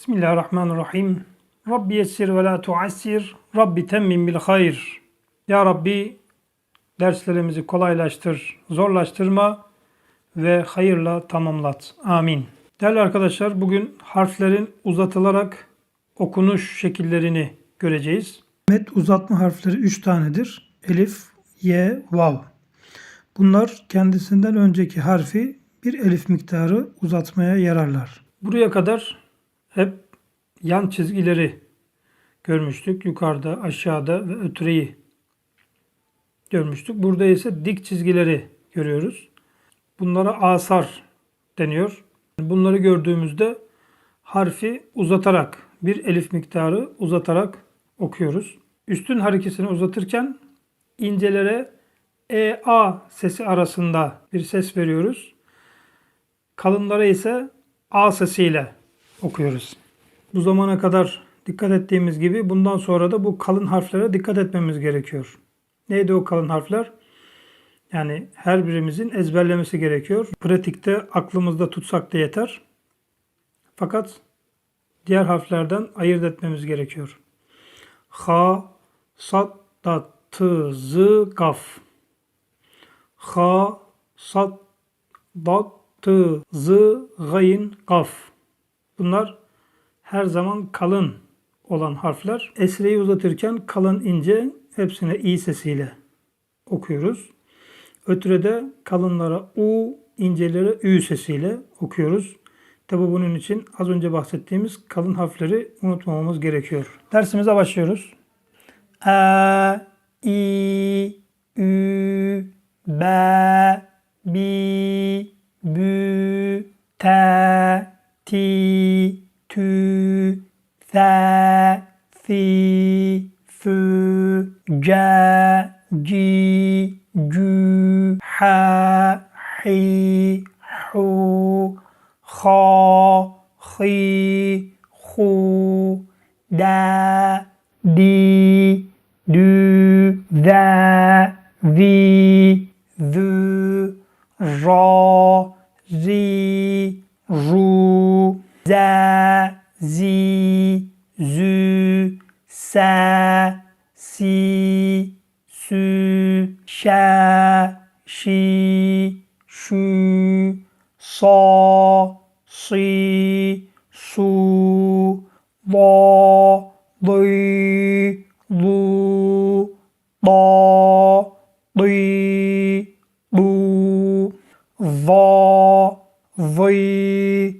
Bismillahirrahmanirrahim. Rabbi yessir ve la tuassir. Rabbi temmim bil hayr. Ya Rabbi derslerimizi kolaylaştır, zorlaştırma ve hayırla tamamlat. Amin. Değerli arkadaşlar bugün harflerin uzatılarak okunuş şekillerini göreceğiz. Met uzatma harfleri 3 tanedir. Elif, Y, Vav. Bunlar kendisinden önceki harfi bir elif miktarı uzatmaya yararlar. Buraya kadar hep yan çizgileri görmüştük. Yukarıda, aşağıda ve ötreyi görmüştük. Burada ise dik çizgileri görüyoruz. Bunlara asar deniyor. Bunları gördüğümüzde harfi uzatarak, bir elif miktarı uzatarak okuyoruz. Üstün harekesini uzatırken incelere e a sesi arasında bir ses veriyoruz. Kalınlara ise a sesiyle okuyoruz. Bu zamana kadar dikkat ettiğimiz gibi bundan sonra da bu kalın harflere dikkat etmemiz gerekiyor. Neydi o kalın harfler? Yani her birimizin ezberlemesi gerekiyor. Pratikte aklımızda tutsak da yeter. Fakat diğer harflerden ayırt etmemiz gerekiyor. Ha, sat, da, tı, zı, gaf. Ha, sat, da, tı, zı, gayin, gaf. Bunlar her zaman kalın olan harfler. Esreyi uzatırken kalın ince hepsine i sesiyle okuyoruz. Ötürede kalınlara u, incelere ü sesiyle okuyoruz. Tabi bunun için az önce bahsettiğimiz kalın harfleri unutmamamız gerekiyor. Dersimize başlıyoruz. A, i, ü, b, ti, tü, the, fi, fü, ce, ci, cü, ha, hi, hu, ha, hi, hu, da, di, dü, ze, vi, zü, ra, Z, zi, zü, se, si, sü, şe, şi, şü, so, si, su, do, dı, lu, do, dı, bu, va, vıy,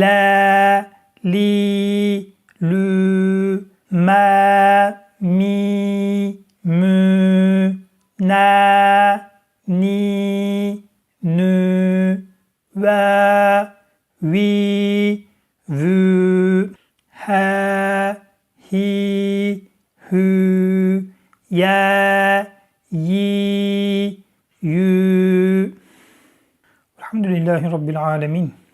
لا li, lü, ma, mi, mü, na, ni, nü, ve, vi, vü, ha, hi, hü, ya, yi, yü. Elhamdülillahi Rabbil alemin.